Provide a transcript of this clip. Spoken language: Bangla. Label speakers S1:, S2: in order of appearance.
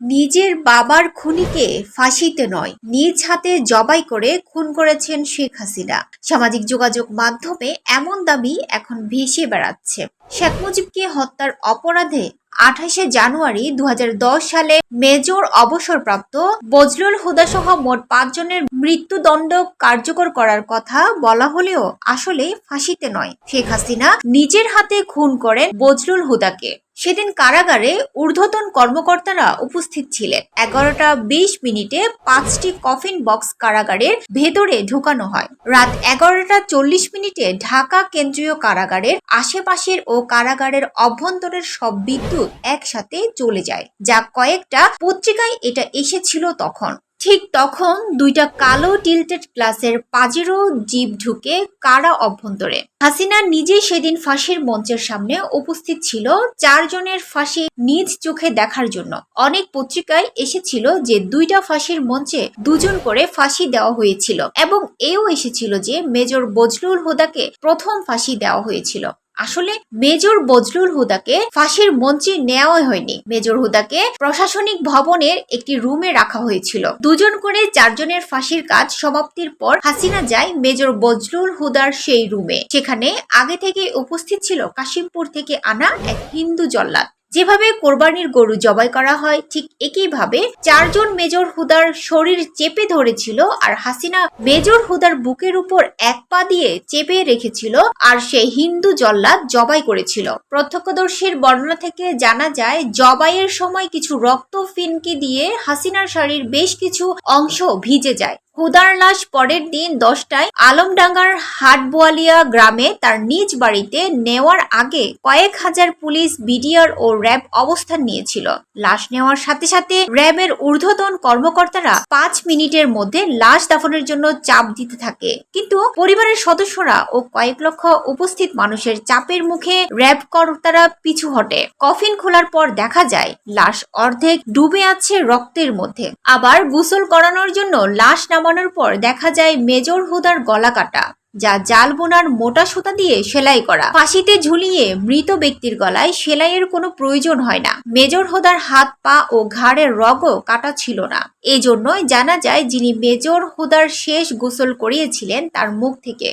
S1: নিজের বাবার খুনিকে ফাঁসিতে নয়, নিজ হাতে জবাই করে খুন করেছেন শেখ হাসিনা। সামাজিক যোগাযোগ মাধ্যমে এমন দাবি এখন ভেসে বেড়াচ্ছে। শেখ মুজিবকে হত্যার অপরাধে আঠাশে জানুয়ারি দু হাজার দশ সালে মেজর অবসরপ্রাপ্ত বজলুল হুদা সহ মোট পাঁচজনের মৃত্যুদণ্ড কার্যকর করার কথা বলা হলেও আসলে ফাঁসিতে নয়। শেখ হাসিনা নিজের হাতে খুন করেন বজলুল হুদাকে। সেদিন কারাগারে ঊর্ধ্বতন কর্মকর্তারা উপস্থিত ছিলেন। এগারোটা বিশ মিনিটে পাঁচটি কফিন বক্স কারাগারের ভেতরে ঢুকানো হয়। রাত এগারোটা চল্লিশ মিনিটে ঢাকা কেন্দ্রীয় কারাগারের আশেপাশের ও কারাগারের অভ্যন্তরের সব বিদ্যুৎ একসাথে চলে যায়, যা কয়েকটা পত্রিকায় এটা এসেছিল তখন। ঠিক তখন দুইটা কালো টিল্টেড ক্লাসের পাজেরো জিপ ঢুকে কারা অভ্যন্তরে। হাসিনা নিজে সেদিন ফাঁসির মঞ্চের সামনে উপস্থিত ছিল চারজনের ফাঁসি নিজ চোখে দেখার জন্য। অনেক পত্রিকায় এসেছিল যে দুইটা ফাঁসির মঞ্চে দুজন করে ফাঁসি দেওয়া হয়েছিল এবং এও এসেছিল যে মেজর বজলুল হুদাকে প্রথম ফাঁসি দেওয়া হয়েছিল। আসলে মেজর বজলুল হুদাকে ফাঁসির মঞ্চে নেওয়া হয়নি। মেজর হুদাকে প্রশাসনিক ভবনের একটি রুমে রাখা হয়েছিল। দুজন করে চারজনের ফাঁসির কাজ সমাপ্তির পর হাসিনা যায় মেজর বজলুল হুদার সেই রুমে। সেখানে আগে থেকে উপস্থিত ছিল কাশিমপুর থেকে আনা এক হিন্দু জল্লাদ। যেভাবে কোরবানির গরু জবাই করা হয়, ঠিক একইভাবে চারজন মেজর হুদার শরীর চেপে ধরেছিল আর হাসিনা মেজর হুদার বুকের উপর এক পা দিয়ে চেপে রেখেছিল আর সেই হিন্দু জল্লাদ জবাই করেছিল। প্রত্যক্ষদর্শীর বর্ণনা থেকে জানা যায়, জবাইয়ের সময় কিছু রক্ত ফিনকি দিয়ে হাসিনার শাড়ির বেশ কিছু অংশ ভিজে যায়। হুদার লাশ পরের দিন দশটায় আলমডাঙ্গার হাটবোয়ালিয়া গ্রামে তার নিজ বাড়িতে নেওয়ার আগে কয়েক হাজার পুলিশ বিডিআর ও র্যাব অবস্থান নিয়েছিল। লাশ নেওয়ার সাথে সাথে র্যাবের ঊর্ধ্বতন কর্মকর্তারা পাঁচ মিনিটের মধ্যে লাশ দাফনের জন্য চাপ দিতে থাকে। কিন্তু পরিবারের সদস্যরা ও কয়েক লক্ষ উপস্থিত মানুষের চাপের মুখে র্যাব কর্তারা পিছু হটে। কফিন খোলার পর দেখা যায়, লাশ অর্ধেক ডুবে আছে রক্তের মধ্যে। আবার গোসল করানোর জন্য লাশ নামানোর পর দেখা যায় মেজর হুদার গলা কাটা, যা জাল বোনার মোটা সুতা দিয়ে সেলাই করা। ফাঁসিতে ঝুলিয়ে মৃত ব্যক্তির গলায় সেলাইয়ের কোনো প্রয়োজন হয় না। মেজর হোদার হাত, পা ও ঘাড়ের রগও কাটা ছিল না। এজন্যই জানা যায় যিনি মেজর হোদার শেষ গোসল করিয়েছিলেন তার মুখ থেকে।